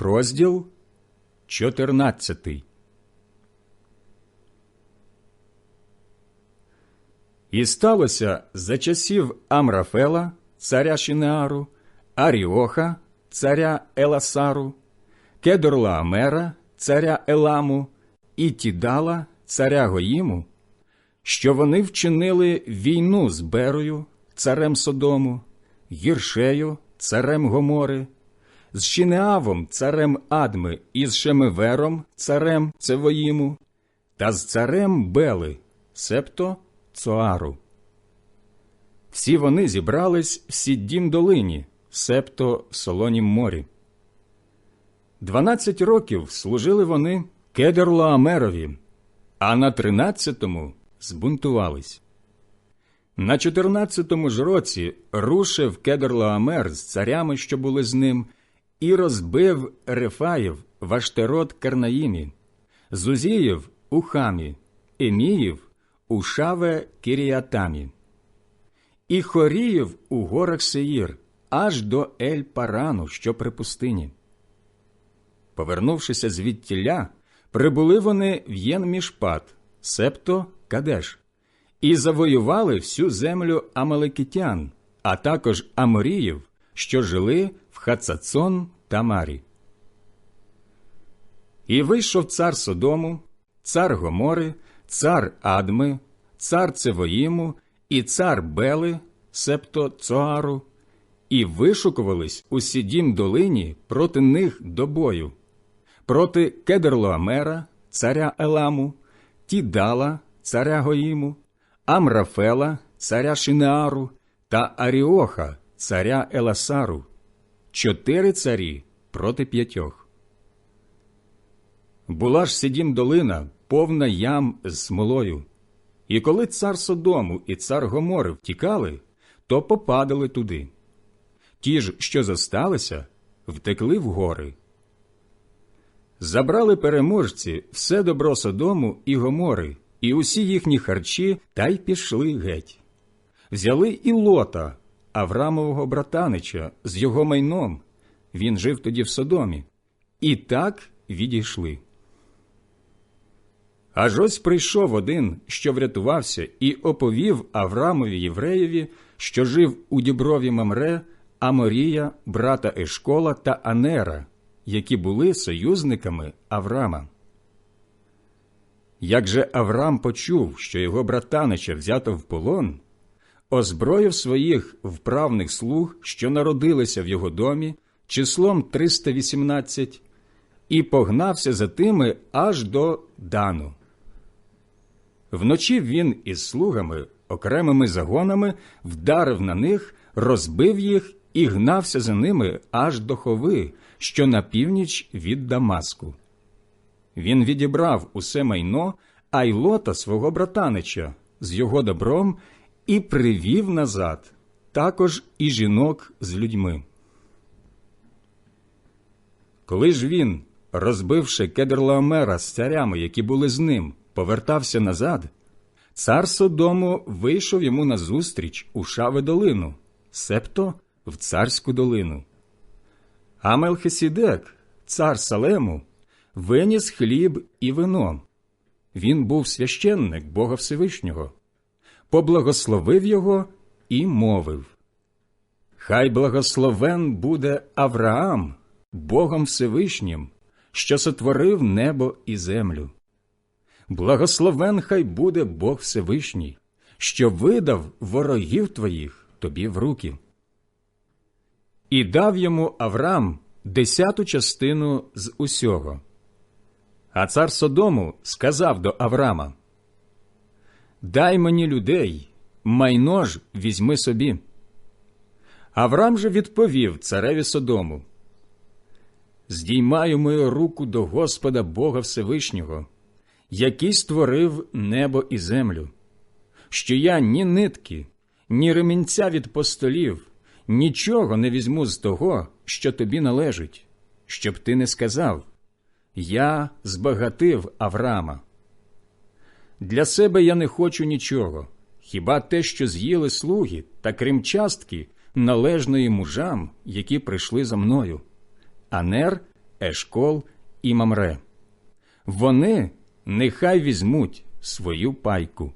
Розділ 14 І сталося за часів Амрафела, царя Шинеару, Аріоха, царя Еласару, Кедорлаамера, царя Еламу, і Тідала, царя Гоїму, що вони вчинили війну з Берою, царем Содому, Гіршею, царем Гомори, з Шинеавом, царем Адми, і з Шемевером, царем Цевоїму, та з царем Бели, септо Цоару. Всі вони зібрались в Сіддім долині, септо в Солонім морі. Дванадцять років служили вони Кедерлаамерові, а на тринадцятому збунтувались. На чотирнадцятому ж році рушив Кедрлаамер з царями, що були з ним, і розбив Рефаїв в Аштерот Карнаїмі, Зузіїв у Хамі, Еміїв у Шаве Кіріатамі, і Хоріїв у горах Сеїр, аж до Ель Парану, що при пустині. Повернувшися звідтіля, прибули вони в Єнмішпат, септо Кадеш, і завоювали всю землю Амалекітян, а також Аморіїв, що жили Хацацон та Марі. І вийшов цар Содому, цар Гомори, цар Адми, цар Цевоїму і цар Бели, септо Цоару, і вишукувались у сідім долині проти них до бою, проти Кедерлоамера, царя Еламу, Тідала, царя Гоїму, Амрафела, царя Шинеару та Аріоха, царя Еласару, чотири царі проти п'ятьох. Була ж сидім долина, повна ям з смолою. І коли цар Содому і цар Гомори втікали, то попадали туди. Ті ж, що зосталися, втекли в гори. Забрали переможці все добро Содому і Гомори, і усі їхні харчі, та й пішли геть. Взяли і лота, Аврамового братанича, з його майном. Він жив тоді в Содомі. І так відійшли. Аж ось прийшов один, що врятувався, і оповів Аврамові євреєві, що жив у діброві Мамре, Аморія, брата Ешкола та Анера, які були союзниками Аврама. Як же Авраам почув, що його братанича взято в полон, озброїв своїх вправних слуг, що народилися в його домі, числом 318, і погнався за тими аж до Дану. Вночі він із слугами, окремими загонами, вдарив на них, розбив їх і гнався за ними аж до хови, що на північ від Дамаску. Він відібрав усе майно, а й лота свого братанича з його добром і привів назад, також і жінок з людьми. Коли ж він, розбивши Кедрлаомера з царями, які були з ним, повертався назад, цар Содому вийшов йому назустріч у Шаве долину, септо в царську долину. А Мелхисідек, цар Салему, виніс хліб і вино. Він був священник Бога Всевишнього, поблагословив його і мовив Хай благословен буде Авраам, Богом Всевишнім, що сотворив небо і землю. Благословен хай буде Бог Всевишній, що видав ворогів твоїх тобі в руки. І дав йому Авраам десяту частину з усього. А цар Содому сказав до Авраама Дай мені людей, майно ж візьми собі. Авраам же відповів цареві Содому Здіймаю мою руку до Господа Бога Всевишнього, який створив небо і землю, що я ні нитки, ні ремінця від постолів, нічого не візьму з того, що тобі належить, щоб ти не сказав Я збагатив Авраама. Для себе я не хочу нічого, хіба те, що з'їли слуги, та крім частки належної мужам, які прийшли за мною. Анер, Ешкол і Мамре. Вони нехай візьмуть свою пайку.